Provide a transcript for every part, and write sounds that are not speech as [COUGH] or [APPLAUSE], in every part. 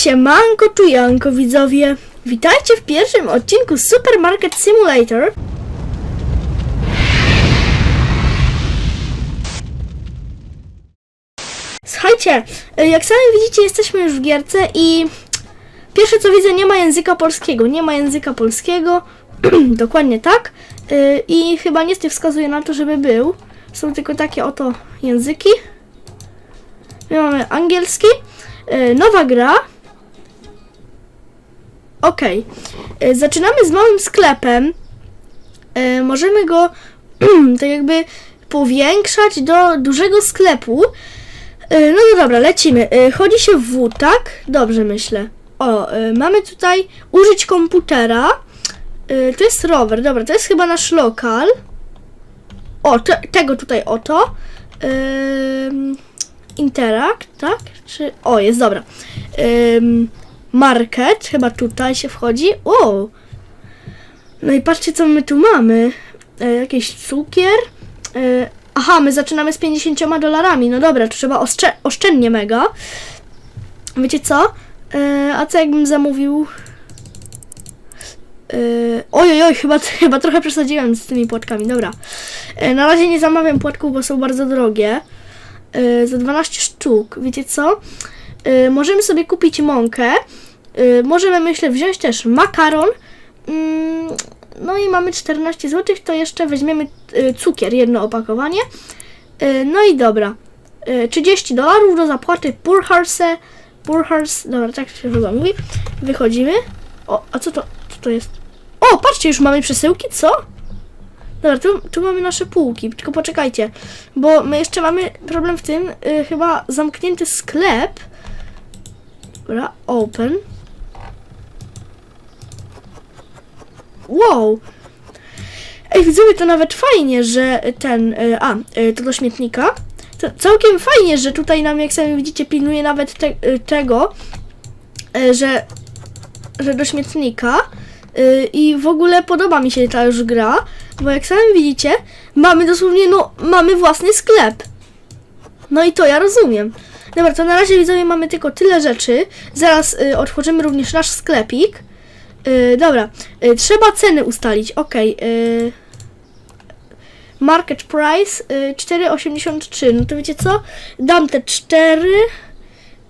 Siemanko czujanko widzowie! Witajcie w pierwszym odcinku Supermarket Simulator. Słuchajcie, y, jak sami widzicie jesteśmy już w gierce i pierwsze co widzę nie ma języka polskiego, nie ma języka polskiego, [CLEARS THROAT] dokładnie tak Y, i chyba nic nie wskazuje na to, żeby był. Są tylko takie oto języki. My mamy angielski, y, nowa gra, Okej. Y, Zaczynamy z małym sklepem. Y, Możemy go [CLEARS THROAT] tak jakby powiększać do dużego sklepu. Y, No to dobra, lecimy. Chodzi się w W, tak? Dobrze myślę. O, mamy tutaj użyć komputera. To jest rower, dobra, to jest chyba nasz lokal. O, te, tego tutaj oto. Ym, Interact, tak? Czy... O, jest, dobra. Market, chyba tutaj się wchodzi. O! No i patrzcie, co my tu mamy. E, jakiś cukier. E, aha, my zaczynamy z 50 dolarami. No dobra, to trzeba oszczę- oszczędnie mega. Wiecie co? E, a co jakbym zamówił... E, oj, oj, chyba, [LAUGHS] chyba trochę przesadziłem z tymi płatkami. Dobra. E, na razie nie zamawiam płatków, bo są bardzo drogie. E, za 12 sztuk. Wiecie co? Y, możemy sobie kupić mąkę. Y, możemy, myślę, wziąć też makaron. Mm, no i mamy 14 zł, to jeszcze weźmiemy y, cukier, jedno opakowanie. No i dobra. Y, 30 dolarów do zapłaty Purhorse. Purhorse, dobra, tak się chyba mówi. Wychodzimy. O, a co to, co to jest? O, patrzcie, już mamy przesyłki, co? Dobra, tu, tu mamy nasze półki, tylko poczekajcie, bo my jeszcze mamy problem w tym, chyba zamknięty sklep. Dobra, open. Wow! Ej, widzowie, to nawet fajnie, że ten, y, a, y, to do śmietnika. To całkiem fajnie, że tutaj nam, jak sami widzicie, pilnuje nawet te, y, tego, że, że do śmietnika. I w ogóle podoba mi się ta już gra, bo jak sami widzicie, mamy dosłownie, no, mamy własny sklep. No i to ja rozumiem. Dobra, to na razie widzowie mamy tylko tyle rzeczy. Zaraz y, otworzymy również nasz sklepik. Y, dobra, y, trzeba ceny ustalić. Ok. Y, market price y, 4,83. No to wiecie co? Dam te 4.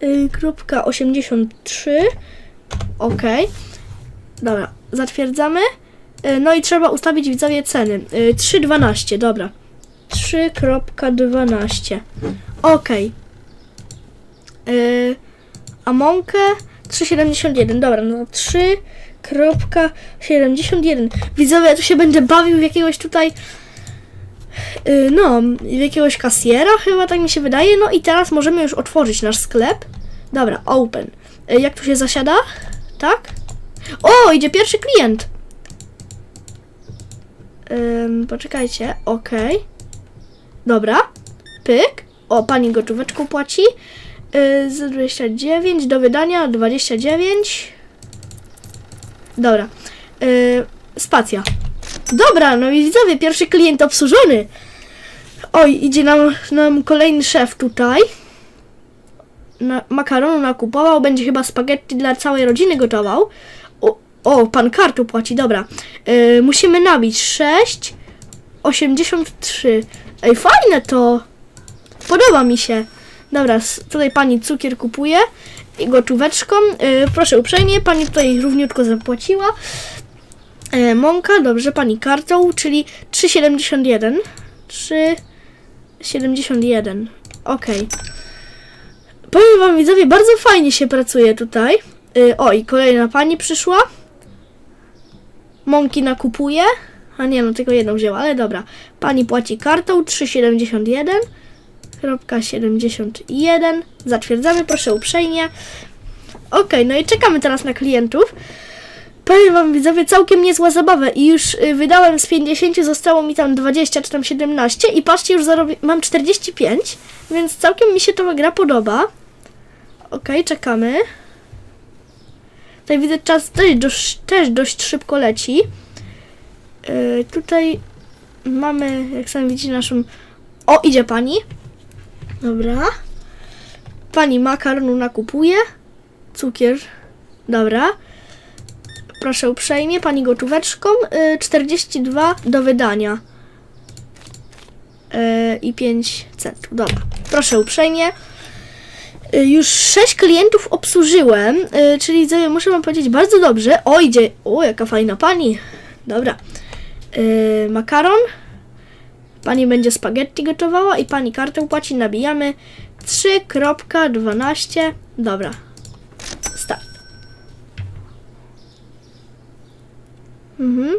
Y, kropka 83. Ok. Dobra, zatwierdzamy. Y, no i trzeba ustawić widzowie ceny. Y, 3,12. Dobra. 3.12. Okej. Yy, a mąkę 3,71. Dobra, no 3.71. Widzowie, ja tu się będę bawił w jakiegoś tutaj. Yy, no, w jakiegoś kasjera, chyba tak mi się wydaje. No i teraz możemy już otworzyć nasz sklep. Dobra, open. Yy, jak tu się zasiada? Tak? O, idzie pierwszy klient. Ym, poczekajcie, okej. Dobra, pyk. O, pani gotóweczką płaci. Yy, z 29 do wydania 29. Dobra. Yy, spacja. Dobra, no i widzowie, pierwszy klient obsłużony. Oj, idzie nam, nam kolejny szef tutaj. Na, makaronu nakupował, będzie chyba spaghetti dla całej rodziny gotował. O, o pan kartu płaci, dobra. Yy, musimy nabić 6, 83. Ej, fajne to! Podoba mi się. Dobra, tutaj pani cukier kupuje i gotóweczką. Yy, proszę uprzejmie, pani tutaj równiutko zapłaciła. Yy, mąka, dobrze, pani kartą, czyli 3,71. 3,71. Okej. Powiem wam widzowie, bardzo fajnie się pracuje tutaj. Yy, o, i kolejna pani przyszła. Mąki nakupuje. A nie, no tylko jedną wzięła, ale dobra. Pani płaci kartą 3,71. Kropka 71. Zatwierdzamy, proszę uprzejmie. Ok, no i czekamy teraz na klientów. Powiem wam widzowie, całkiem niezła zabawa i już y, wydałem z 50, zostało mi tam 20 czy tam 17 i patrzcie, już zarobi- mam 45, więc całkiem mi się ta gra podoba. Ok, czekamy. Tutaj widzę czas też dość, też dość szybko leci. Yy, tutaj mamy, jak sami widzicie, naszą... O, idzie pani. Dobra. Pani makaronu nakupuje. Cukier. Dobra. Proszę uprzejmie, pani gotóweczką. Y, 42 do wydania. Y, I 5 centów. Dobra. Proszę uprzejmie. Y, Już 6 klientów obsłużyłem, y, czyli muszę wam powiedzieć bardzo dobrze. O, idzie. O, jaka fajna pani. Dobra. Y, makaron. Pani będzie spaghetti gotowała i pani kartę płaci. Nabijamy 3.12. Dobra. Start. Mhm.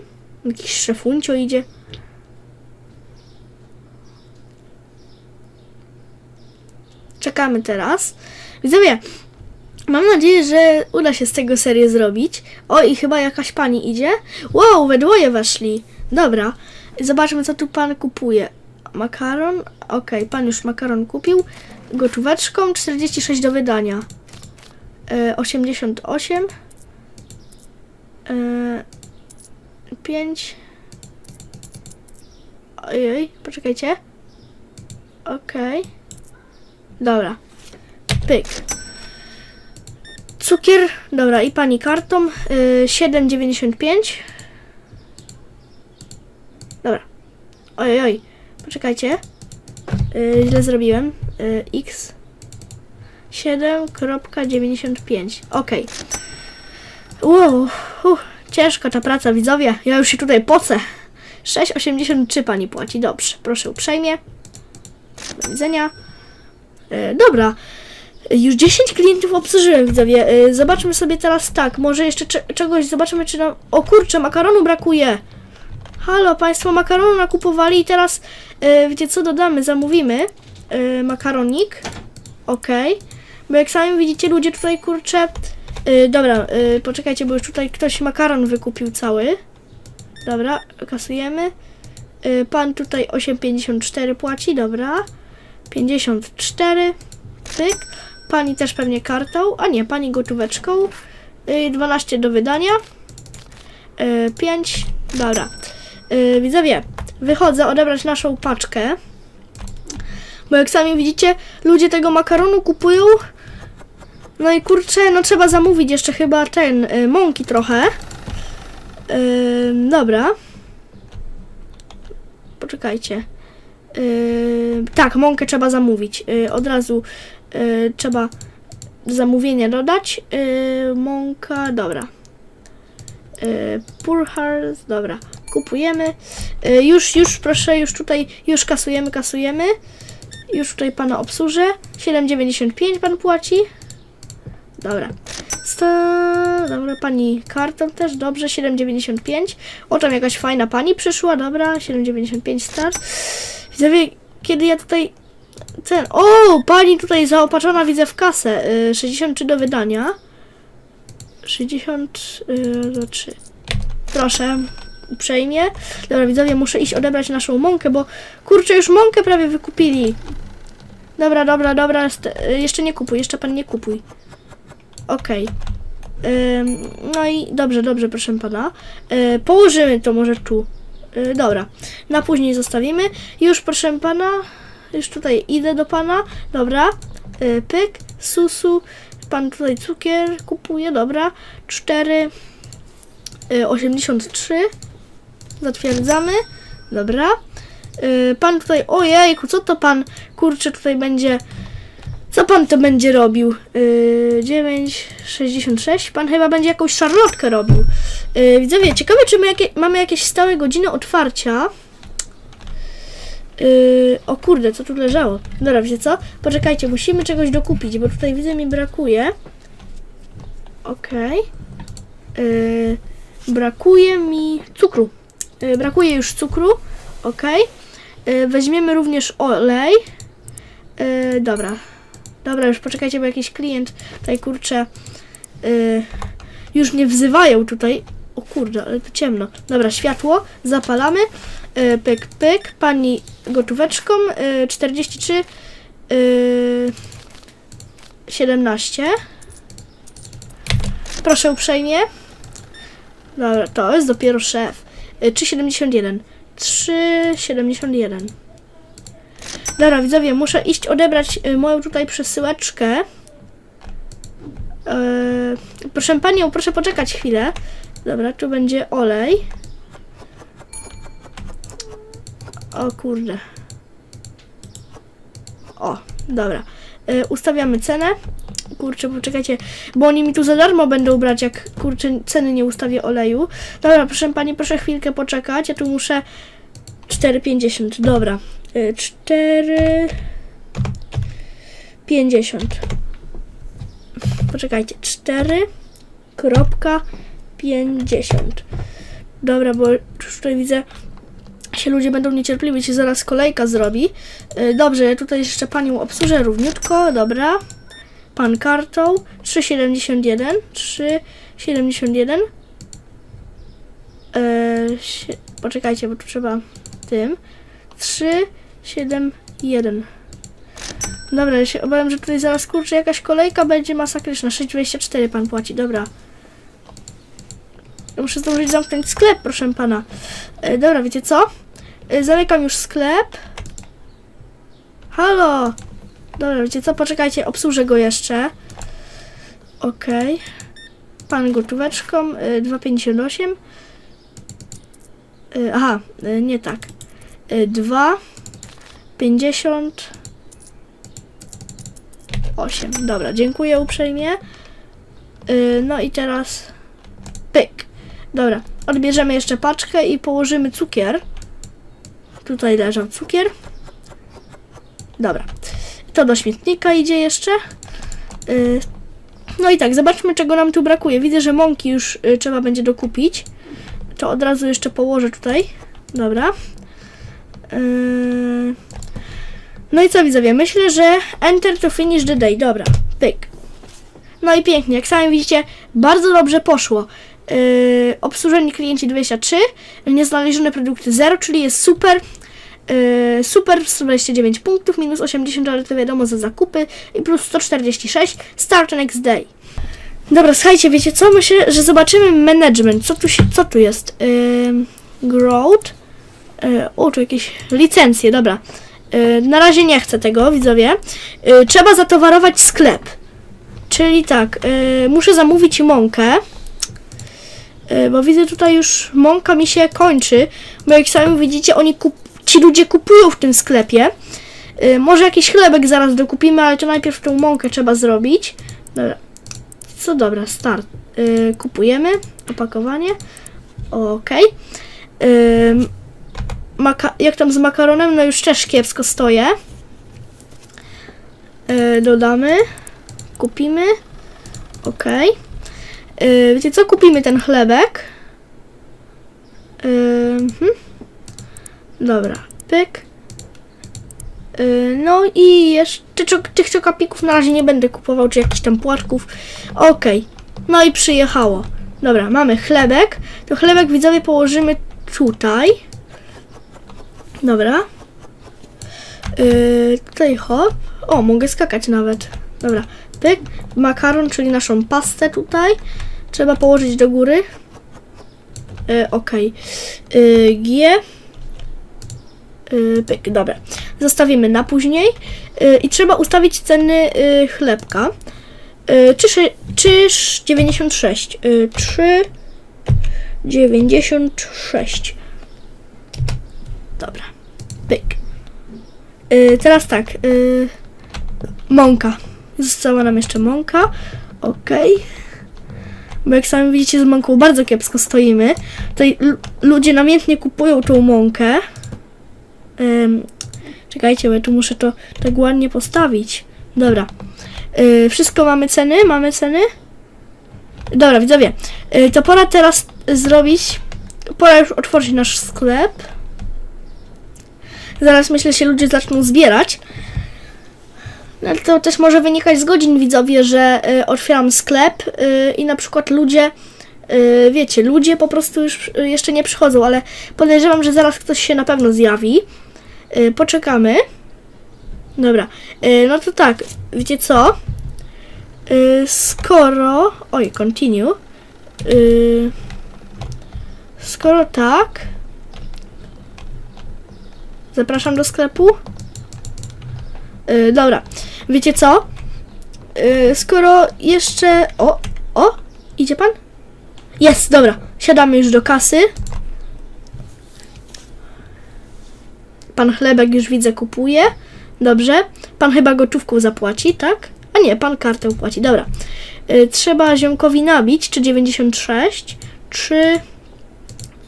Jakiś szefuncio idzie. Czekamy teraz. Widzowie, mam nadzieję, że uda się z tego serię zrobić. O, i chyba jakaś pani idzie. Wow, we dwoje weszli. Dobra. Zobaczmy, co tu pan kupuje. Makaron. Okej, pan już makaron kupił. Gotóweczką 46 do wydania. E, 88. E, 5. Ojej, poczekajcie. Okej. Dobra. Pyk. Cukier. Dobra, i pani kartą. Y, 7,95. Dobra. Ojej, oj. Poczekajcie. Y, źle zrobiłem. Y, X. 7.95. Okej. Wow. Uh, ciężka ta praca, widzowie. Ja już się tutaj pocę. 6,83 pani płaci. Dobrze. Proszę uprzejmie. Do widzenia. E, dobra. Już 10 klientów obsłużyłem, widzowie. E, Zobaczmy sobie teraz tak. Może jeszcze cze- czegoś zobaczymy, czy nam. O kurczę, makaronu brakuje. Halo, Państwo makaronu nakupowali i teraz e, wiecie co dodamy? Zamówimy e, makaronik. Okej. Bo jak sami widzicie, ludzie tutaj kurczę. E, dobra, e, poczekajcie, bo już tutaj ktoś makaron wykupił cały. Dobra, kasujemy. E, pan tutaj 8,54 płaci, dobra. 54. Pyk. Pani też pewnie kartą, a nie, pani gotóweczką. Y, 12 do wydania. Y, 5. Dobra. Y, Widzowie, wychodzę odebrać naszą paczkę. Bo jak sami widzicie, ludzie tego makaronu kupują. No i kurczę, no trzeba zamówić jeszcze chyba ten, y, mąki trochę. Y, dobra. Poczekajcie. Yy, tak, mąkę trzeba zamówić. Yy, od razu yy, trzeba zamówienie dodać. Yy, mąka, dobra. Yy, Poor Hearts, dobra. Kupujemy. Yy, już, już, proszę, już tutaj, już kasujemy, kasujemy. Już tutaj pana obsłużę. 7,95 pan płaci. Dobra. Sto... Dobra, pani kartą też, dobrze, 7,95. O, tam jakaś fajna pani przyszła, dobra, 7,95 start. Widzowie, kiedy ja tutaj ten... O, pani tutaj zaopatrzona widzę w kasę. Y, 63 do wydania. 63. Proszę, uprzejmie. Dobra, widzowie, muszę iść odebrać naszą mąkę, bo kurczę, już mąkę prawie wykupili. Dobra, dobra, dobra. y, Jeszcze nie kupuj, jeszcze pan nie kupuj. Okej. Ym, no i dobrze, dobrze, proszę pana. Y, położymy to może tu. Y, dobra, na później zostawimy. Już proszę pana, już tutaj idę do pana. Dobra, y, pyk, susu. Pan tutaj cukier kupuje, dobra. 4, y, 83. Zatwierdzamy. Dobra. Y, pan tutaj, ojejku, co to pan, kurczę, tutaj będzie... Co pan to będzie robił? Yy, 9,66. Pan chyba będzie jakąś szarlotkę robił. Yy, widzowie, ciekawe, czy my jakie, mamy jakieś stałe godziny otwarcia. Yy, o kurde, co tu leżało? Dobra, wiecie co? Poczekajcie, musimy czegoś dokupić, bo tutaj widzę mi brakuje. Okej. Yy, brakuje mi cukru. Yy, brakuje już cukru. Yy, weźmiemy również olej. Yy, dobra. Dobra, już poczekajcie, bo jakiś klient tutaj kurczę yy, już mnie wzywają tutaj. O kurde, ale to ciemno. Dobra, światło, zapalamy. Pyk, pyk, pani gotóweczką. Yy, 43 yy, 17. Proszę uprzejmie. Dobra, to jest dopiero szef. Yy, 3,71. 3,71. Dobra, widzowie, muszę iść odebrać y, moją tutaj przesyłeczkę. Yy, proszę panią, proszę poczekać chwilę. Dobra, tu będzie olej. O kurde. O, dobra. Yy, ustawiamy cenę. Kurczę, poczekajcie, bo oni mi tu za darmo będą brać, jak kurczę ceny nie ustawię oleju. Dobra, proszę pani, proszę chwilkę poczekać. Ja tu muszę 4,50. Dobra. Y, 4,50. Poczekajcie. 4,50. Dobra, bo już tutaj widzę, się ludzie będą niecierpliwi, się zaraz kolejka zrobi. Y, Dobrze, tutaj jeszcze panią obsłużę równiutko. Dobra. Pan kartą 3,71. 3,71. Eee, poczekajcie, bo tu trzeba tym. 3, 7, 1. Dobra, ja się obawiam, że tutaj zaraz kurczę jakaś kolejka będzie masakryczna. 6,24 pan płaci, dobra. Ja muszę zdążyć zamknąć sklep, proszę pana. E, dobra, wiecie co? E, zamykam już sklep. Halo! Dobra, wiecie co? Poczekajcie, obsłużę go jeszcze. Okej. Pan gotóweczką, y, 2,58. Y, aha, y, nie tak. Y, 2, 58. Dobra, dziękuję uprzejmie. Y, no i teraz pyk. Dobra, odbierzemy jeszcze paczkę i położymy cukier. Tutaj leżał cukier. Dobra. To do śmietnika idzie jeszcze. Y, no i tak, zobaczmy czego nam tu brakuje. Widzę, że mąki już y, trzeba będzie dokupić. To od razu jeszcze położę tutaj. Dobra. Yy... No i co widzowie? Myślę, że enter to finish the day. Dobra, pyk. No i pięknie, jak sami widzicie, bardzo dobrze poszło. Yy, klienci 23, nieznalezione produkty 0, czyli jest super. Yy, super 129 punktów, minus 80, ale to wiadomo za zakupy i plus 146, start next day. Dobra, słuchajcie, wiecie co? Myślę, że zobaczymy management. Co tu, się, co tu jest? Yy, growth. Yy, o, tu jakieś licencje, dobra. Yy, na razie nie chcę tego, widzowie. Yy, trzeba zatowarować sklep. Czyli tak, yy, muszę zamówić mąkę. Yy, bo widzę tutaj już mąka mi się kończy. Bo jak sami widzicie, oni kup ci ludzie kupują w tym sklepie. Yy, może jakiś chlebek zaraz dokupimy, ale to najpierw tą mąkę trzeba zrobić. Dobra. Co dobra, start. Yy, kupujemy opakowanie. Ok. Yy, maka- jak tam z makaronem? No już też kiepsko stoję. Yy, dodamy. Kupimy. Ok. Yy, wiecie co? Kupimy ten chlebek. Yy, hmm. Dobra, pyk. Yy, no i jeszcze tych czokapików na razie nie będę kupował, czy jakichś tam płatków. Okej, no i przyjechało. Dobra, mamy chlebek. To chlebek widzowie położymy tutaj. Dobra. Yy, tutaj hop. O, mogę skakać nawet. Dobra, pyk. Makaron, czyli naszą pastę tutaj. Trzeba położyć do góry. Yy, Okej. Yy, G. Yy, pyk, dobra. Zostawimy na później. Yy, I trzeba ustawić ceny yy, chlebka. Yy, 3, 3, 96. Yy, 3, 96. Dobra. Pyk. Yy, teraz tak. Yy, mąka. Została nam jeszcze mąka. Okej. Bo jak sami widzicie, z mąką bardzo kiepsko stoimy. Tutaj ludzie namiętnie kupują tą mąkę. Ym, czekajcie, bo ja tu muszę to tak ładnie postawić. Dobra. Yy, wszystko mamy ceny? Mamy ceny? Dobra, widzowie. Yy, to pora teraz zrobić. Pora już otworzyć nasz sklep. Zaraz myślę się ludzie zaczną zbierać. No, to też może wynikać z godzin widzowie, że y, otwieram sklep y, i na przykład ludzie, y, wiecie, ludzie po prostu już y, jeszcze nie przychodzą, ale podejrzewam, że zaraz ktoś się na pewno zjawi. Y, poczekamy. Dobra, y, no to tak, wiecie co? Y, skoro. Oj, continue. Skoro tak. Zapraszam do sklepu. Dobra, wiecie co? Skoro jeszcze... O, o, idzie pan? Jest, dobra. Siadamy już do kasy. Pan chlebek już widzę kupuje. Dobrze. Pan chyba gotówką zapłaci, tak? A nie, pan kartę płaci. Dobra. Y, trzeba ziomkowi nabić, czy 96, czy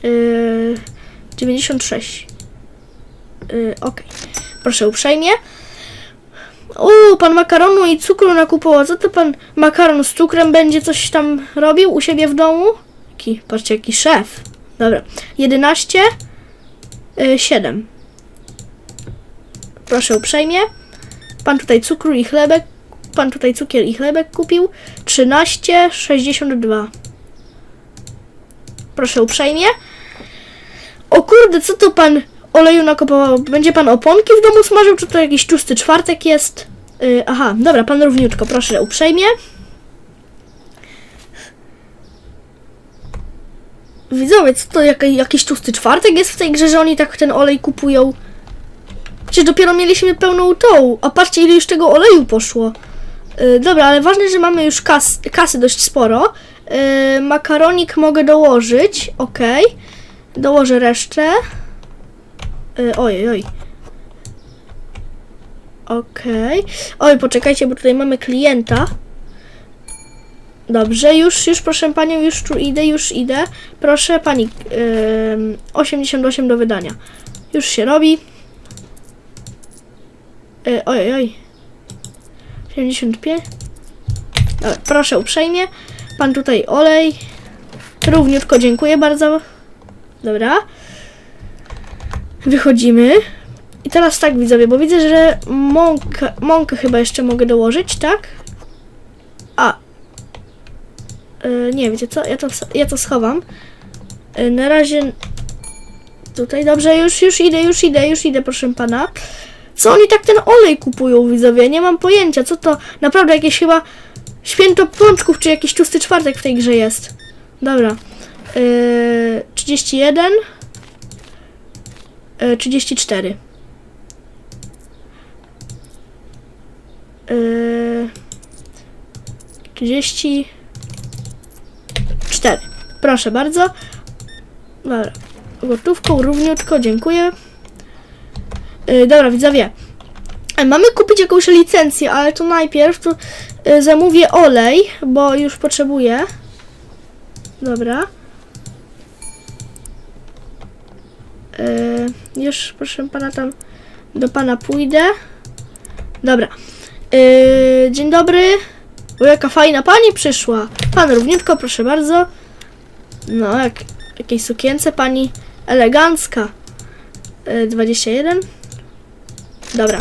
y, 96. Y, Okej. Proszę uprzejmie. O, pan makaronu i cukru nakupował. Co to pan makaron z cukrem będzie coś tam robił u siebie w domu? Jaki, patrzcie, jaki szef. Dobra. 11, y, 7. Proszę uprzejmie. Pan tutaj cukru i chlebek. Pan tutaj cukier i chlebek kupił. 13, 62. Proszę uprzejmie. O kurde, co to pan oleju nakopował? Będzie pan oponki w domu smażył, czy to jakiś tłusty czwartek jest? Yy, aha, dobra, pan równiutko, proszę uprzejmie. Widzowie, co to jaki, jakiś tłusty czwartek jest w tej grze, że oni tak ten olej kupują? Przecież dopiero mieliśmy pełną tą, a patrzcie ile już tego oleju poszło. Yy, dobra, ale ważne, że mamy już kas, kasy dość sporo. Yy, makaronik mogę dołożyć, ok. Dołożę resztę. Yy, ojej, oj. Okej. Oj, poczekajcie, bo tutaj mamy klienta. Dobrze, już, już proszę panią, już tu idę, już idę. Proszę pani, yy, 88 do wydania. Już się robi. Yy, oj, oj. 75. Dobra, proszę uprzejmie. Pan tutaj olej. Równiutko dziękuję bardzo. Dobra. Wychodzimy. I teraz tak widzowie, bo widzę, że mąkę, mąkę chyba jeszcze mogę dołożyć, tak? A. Yy, nie, wiecie co? Ja to, ja to schowam. Na razie tutaj, dobrze, już, już idę, już idę, już idę, proszę pana. Co oni tak ten olej kupują, widzowie? Nie mam pojęcia, co to naprawdę jakieś chyba święto pączków, czy jakiś tłusty czwartek w tej grze jest. Dobra. Yy, 31. Yy, 34. Yy, 34. Proszę bardzo. Dobra. Gotówką, równiutko, dziękuję. Yy, dobra, widzowie. E, Mamy kupić jakąś licencję, ale to najpierw to y, zamówię olej, bo już potrzebuję. Dobra. Y, już proszę pana tam do pana pójdę. Dobra. Y, dzień dobry. O, jaka fajna pani przyszła. Pan równiutko, proszę bardzo. No, jak jakiej sukience pani elegancka. Y, 21. Dobra.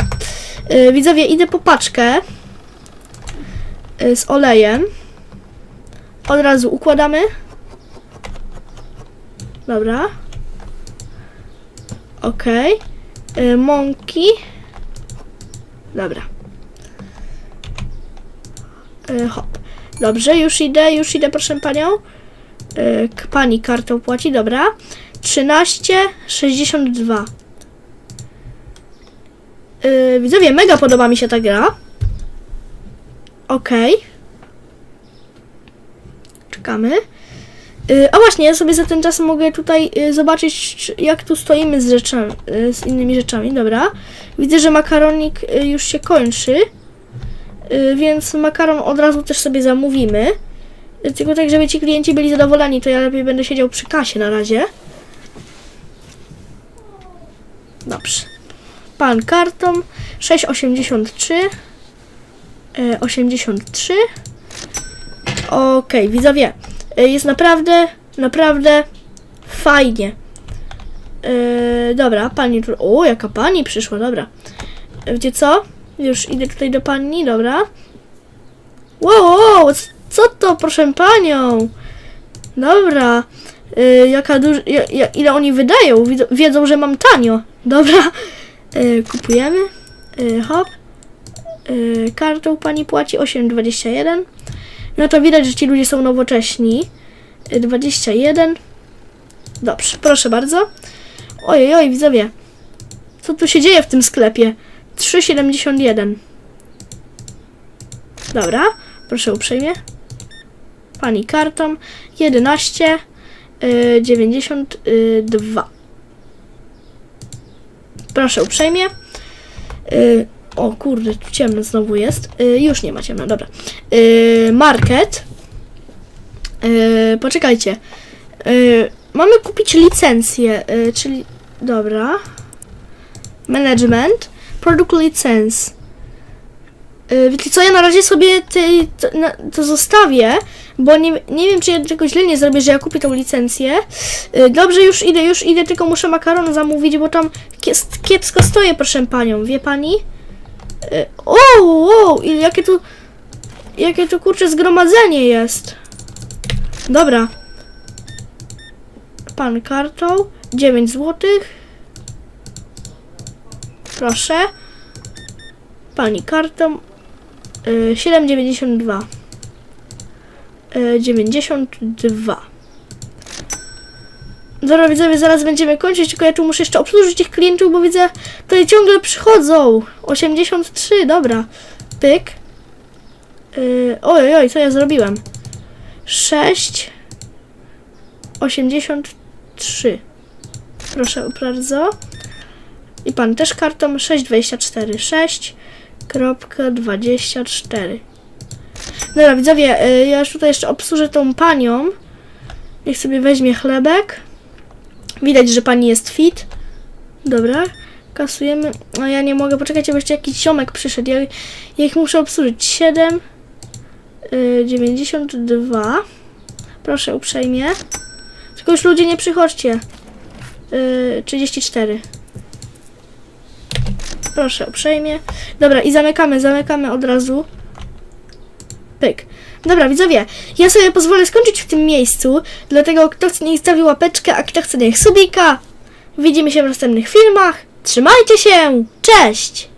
Y, widzowie, idę po paczkę y, z olejem. Od razu układamy. Dobra. Okej. Y, mąki. Dobra. Y, hop. Dobrze, już idę, już idę, proszę panią. Y, k- pani kartą płaci, dobra. 13,62. Yy, widzowie, mega podoba mi się ta gra. Okej. Czekamy. Yy, a właśnie, ja sobie za ten czas mogę tutaj yy, zobaczyć, czy- jak tu stoimy z rzeczami, yy, z innymi rzeczami. Dobra. Widzę, że makaronik yy, już się kończy. Yy, więc makaron od razu też sobie zamówimy. Yy, tylko tak, żeby ci klienci byli zadowoleni, to ja lepiej będę siedział przy kasie na razie. Dobrze pan kartą 6,83 e, 83 Okej, widzowie e, jest naprawdę, naprawdę fajnie. E, dobra, pani tu, o jaka pani przyszła, dobra. E, wiecie co, już idę tutaj do pani, dobra. Wow, co to proszę panią? Dobra jaka duż, ja, ja, ile oni wydają, wiedzą, że mam tanio. Dobra Y, kupujemy. Y, hop. Y, kartą pani płaci 8,21. No to widać, że ci ludzie są nowocześni. Y, 21. Dobrze, proszę bardzo. Ojej, oj, widzowie. Co tu się dzieje w tym sklepie? 3,71. Dobra, proszę uprzejmie. Pani kartą 11 y, 92. Proszę uprzejmie. Y, o kurde, tu ciemno znowu jest. Y, już nie ma ciemno, dobra. Y, market. Y, poczekajcie. Y, mamy kupić licencję, y, czyli. Dobra. Management. Product license. Y, Wiecie co, ja na razie sobie to, na, to zostawię, bo nie, nie wiem, czy ja tego źle nie zrobię, że ja kupię tą licencję. Y, Dobrze, już idę, już idę, tylko muszę makaron zamówić, bo tam kiepsko stoję, proszę panią, wie pani? Y, O, o, jakie tu, jakie tu kurcze zgromadzenie jest. Dobra. Pan kartą, 9 złotych. Proszę. Pani kartą, y, 7,92. Y, 92. Dobra, widzowie, zaraz będziemy kończyć, tylko ja tu muszę jeszcze obsłużyć tych klientów, bo widzę, tutaj ciągle przychodzą. 83, dobra. Pyk. Yy, oj, oj, co ja zrobiłem? 6. 83. Proszę bardzo. I pan też kartą 624. 6. Kropka 24. Dobra, widzowie, y, ja już tutaj jeszcze obsłużę tą panią. Niech sobie weźmie chlebek. Widać, że pani jest fit. Dobra, kasujemy. A ja nie mogę, poczekajcie, bo jeszcze jakiś ziomek przyszedł. Ja, ja ich muszę obsłużyć. 7, y, 92. Proszę uprzejmie. Tylko już ludzie nie przychodźcie. Y, 34. Proszę uprzejmie. Dobra, i zamykamy, zamykamy od razu. Pyk. Dobra, widzowie, ja sobie pozwolę skończyć w tym miejscu, dlatego kto chce niech stawi łapeczkę, a kto chce niech subika. Widzimy się w następnych filmach. Trzymajcie się! Cześć!